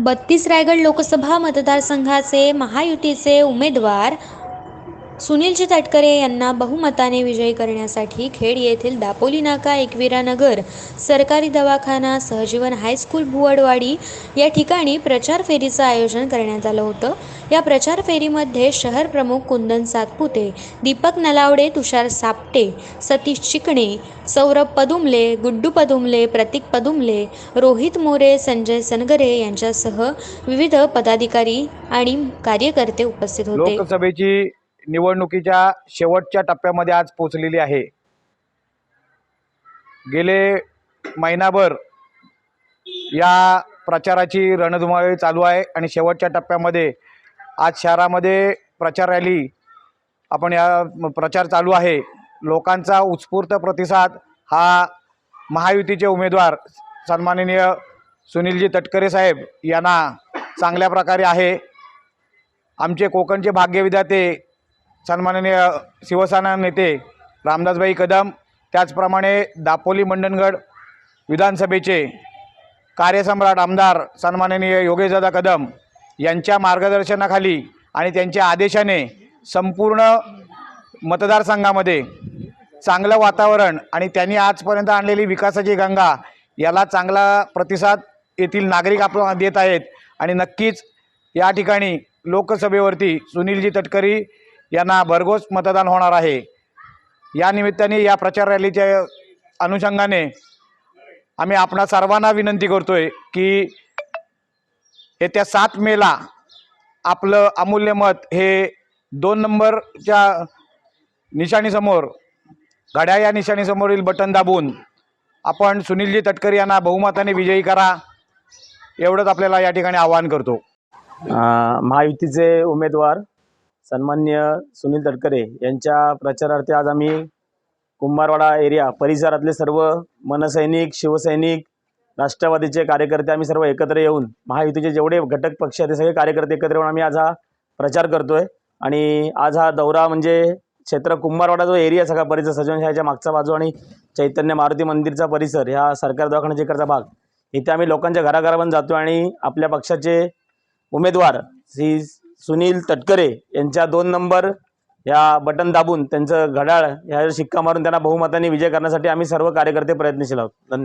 बत्तीस रायगड लोकसभा मतदारसंघाचे महायुतीचे उमेदवार सुनीलजी तटकरे यांना बहुमताने विजयी करण्यासाठी खेड येथील दापोली नाका एकविरा नगर सरकारी दवाखाना सहजीवन हायस्कूल भुवडवाडी या ठिकाणी प्रचार फेरीचं आयोजन करण्यात आलं होतं. या प्रचार फेरीमध्ये शहर प्रमुख कुंदन सातपुते दीपक नलावडे तुषार सापटे सतीश चिकणे सौरभ पदुमले गुड्डू पदुमले प्रतीक पदुमले रोहित मोरे संजय सनगरे यांच्यासह विविध पदाधिकारी आणि कार्यकर्ते उपस्थित होते. लोकसभेची निवडणुकीच्या शेवटच्या टप्प्यामध्ये आज पोचलेली आहे. गेले महिनाभर या प्रचाराची रणधुमाळी चालू आहे आणि शेवटच्या टप्प्यामध्ये आज शहरामध्ये प्रचार रॅली आपण या प्रचार चालू आहे. लोकांचा उत्स्फूर्त प्रतिसाद हा महायुतीचे उमेदवार सन्माननीय सुनीलजी तटकरे साहेब यांना चांगल्या प्रकारे आहे. आमचे कोकणचे भाग्यविधाते सन्माननीय शिवसेना नेते रामदासभाई कदम त्याचप्रमाणे दापोली मंडणगड विधानसभेचे कार्यसम्राट आमदार सन्माननीय योगेशदादा कदम यांच्या मार्गदर्शनाखाली आणि त्यांच्या आदेशाने संपूर्ण मतदारसंघामध्ये चांगलं वातावरण आणि त्यांनी आजपर्यंत आणलेली विकासाची गंगा याला चांगला प्रतिसाद येथील नागरिक आपल्याला देत आहेत. आणि नक्कीच या ठिकाणी लोकसभेवरती सुनीलजी तटकरी यांना भरघोस मतदान होणार आहे. या निमित्ताने या प्रचार रॅलीच्या अनुषंगाने आम्ही आपणा सर्वांना विनंती करतोय की येत्या सात मेला आपलं अमूल्य मत हे दोन नंबरच्या निशाणीसमोर घड्या या निशाणीसमोरील बटन दाबून आपण सुनीलजी तटकरी यांना बहुमताने विजयी करा एवढंच आपल्याला या ठिकाणी आवाहन करतो. महायुतीचे उमेदवार सन्मान्य सुनील तटकरे यांच्या प्रचारार्थे आज आम्ही कुंभारवाडा एरिया परिसरातले सर्व मनसैनिक शिवसैनिक राष्ट्रवादीचे कार्यकर्ते आम्ही सर्व एकत्र येऊन महायुतीचे जेवढे घटक पक्ष आहेत ते सगळे कार्यकर्ते एकत्र येऊन आम्ही आज हा प्रचार करतोय. आणि आज हा दौरा म्हणजे क्षेत्र कुंभारवाडा जो एरिया सगळा परिसर सजनशाहीच्या मागचा बाजू आणि चैतन्य मारुती मंदिरचा परिसर ह्या सरकार दवाखान्याच्या इकडचा भाग इथे आम्ही लोकांच्या घराघरापर्यंत जातो आणि आपल्या पक्षाचे उमेदवार श्री सुनील तटकरे यांच्या दोन नंबर या बटन दाबून त्यांचं घड्याळ ह्या शिक्का मारून त्यांना बहुमताने विजय करण्यासाठी आम्ही सर्व कार्यकर्ते प्रयत्नशील आहोत. धन्यवाद.